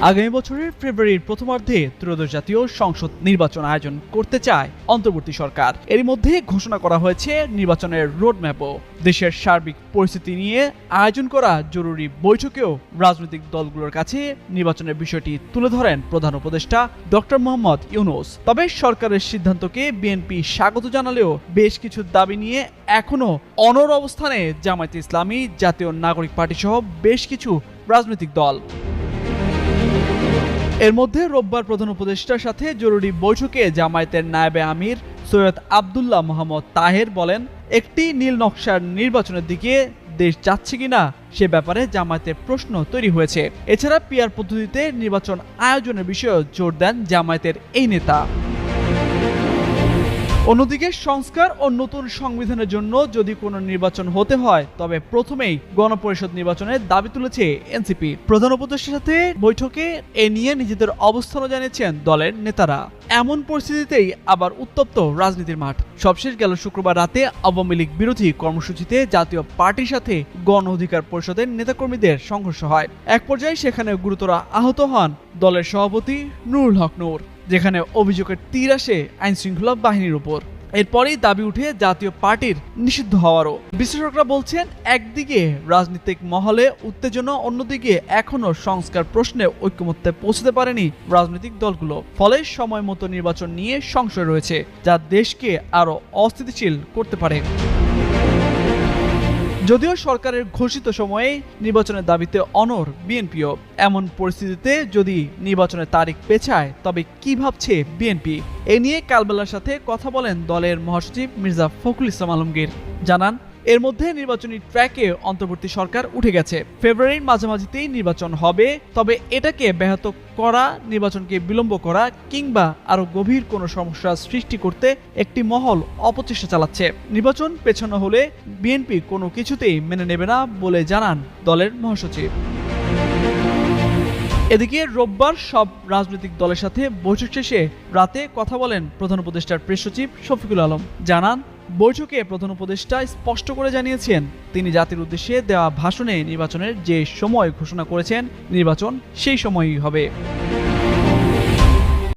আগামী বছরের ফেব্রুয়ারির প্রথমার্ধে ত্রয়োদশ জাতীয় সংসদ নির্বাচন আয়োজন করতে চায় অন্তর্বর্তী সরকার। এর মধ্যে ঘোষণা করা হয়েছে নির্বাচনের রোডম্যাপও। দেশের সার্বিক পরিস্থিতি নিয়ে আয়োজন করা জরুরি বৈঠকেও রাজনৈতিক দলগুলোর কাছে নির্বাচনের বিষয়টি তুলে ধরেন প্রধান উপদেষ্টা ডক্টর মোহাম্মদ ইউনুস। তবে সরকারের সিদ্ধান্তকে বিএনপি স্বাগত জানালেও বেশ কিছু দাবি নিয়ে এখনও অনর অবস্থানে জামায়াত ইসলামী জাতীয় নাগরিক পার্টি সহ বেশ কিছু রাজনৈতিক দল। এর মধ্যে রোববার প্রধান উপদেষ্টার সাথে জরুরি বৈঠকে জামায়াতের নায়েবে আমির সৈয়দ আবদুল্লাহ মোহাম্মদ তাহের বলেন, একটি নীল নকশার নির্বাচনের দিকে দেশ যাচ্ছে কিনা সে ব্যাপারে জামায়াতে প্রশ্ন তৈরি হয়েছে। এছাড়া পিয়ার পদ্ধতিতে নির্বাচন আয়োজনের বিষয়ে জোর দেন জামায়াতের এই নেতা। অন্যদিকে সংস্কার ও নতুন সংবিধানের জন্য যদি কোনো নির্বাচন হতে হয়, তবে প্রথমেই গণপরিষদ নির্বাচনের দাবি তুলেছে এনসিপি। প্রধান উপদেষ্টার সাথে বৈঠকে এ নিয়ে নিজেদের অবস্থানও জানিয়েছেন দলের নেতারা। এমন পরিস্থিতিতেই আবার উত্তপ্ত রাজনীতির মাঠ। সবশেষ গেল শুক্রবার রাতে আওয়ামী লীগ বিরোধী কর্মসূচিতে জাতীয় পার্টির সাথে গণ অধিকার পরিষদের নেতাকর্মীদের সংঘর্ষ হয়। এক পর্যায়ে সেখানে গুরুতর আহত হন দলের সভাপতি নুরুল হক নূর, যেখানে অভিযোগের তীর আসে আইনশৃঙ্খলা বাহিনীর উপর। এরপরেই দাবি উঠে জাতীয় পার্টির নিষিদ্ধ হওয়ারও। বিশ্লেষকরা বলছেন, একদিকে রাজনৈতিক মহলে উত্তেজনা, অন্যদিকে এখনও সংস্কার প্রশ্নে ঐক্যমত্যে পৌঁছতে পারেনি রাজনৈতিক দলগুলো। ফলে সময় মতো নির্বাচন নিয়ে সংশয় রয়েছে, যা দেশকে আরও অস্থিতিশীল করতে পারে। যদিও সরকারের ঘোষিত সময়ে নির্বাচনের দাবিতে অনর বিএনপিও, এমন পরিস্থিতিতে যদি নির্বাচনের তারিখ পেছায়, তবে কি ভাবছে বিএনপি? এ নিয়ে কালবেলার সাথে কথা বলেন দলের মহাসচিব মির্জা ফখরুল ইসলাম আলমগীর। জানান এর মধ্যে নির্বাচনী ট্র্যাকে অন্তর্বর্তী সরকার উঠে গেছে। ফেব্রুয়ারির মাঝামাঝিতেই নির্বাচন হবে, তবে এটাকে ব্যাহত করা, নির্বাচনকে বিলম্ব করা কিংবা আরও গভীর কোনো সমস্যা সৃষ্টি করতে একটি মহল অপচেষ্টা চালাচ্ছে। নির্বাচন পেছানো হলে বিএনপি কোনো কিছুতেই মেনে নেবে না বলে জানান দলের মহাসচিব। এদিকে রোববার সব রাজনৈতিক দলের সাথে বৈঠক শেষে রাতে কথা বলেন প্রধান উপদেষ্টার প্রেস সচিব শফিকুল আলম। জানান বৈঠকে প্রধান উপদেষ্টা স্পষ্ট করে জানিয়েছেন, তিনি জাতির উদ্দেশ্যে দেওয়া ভাষণে নির্বাচনের যে সময় ঘোষণা করেছেন, নির্বাচন সেই সময়ই হবে।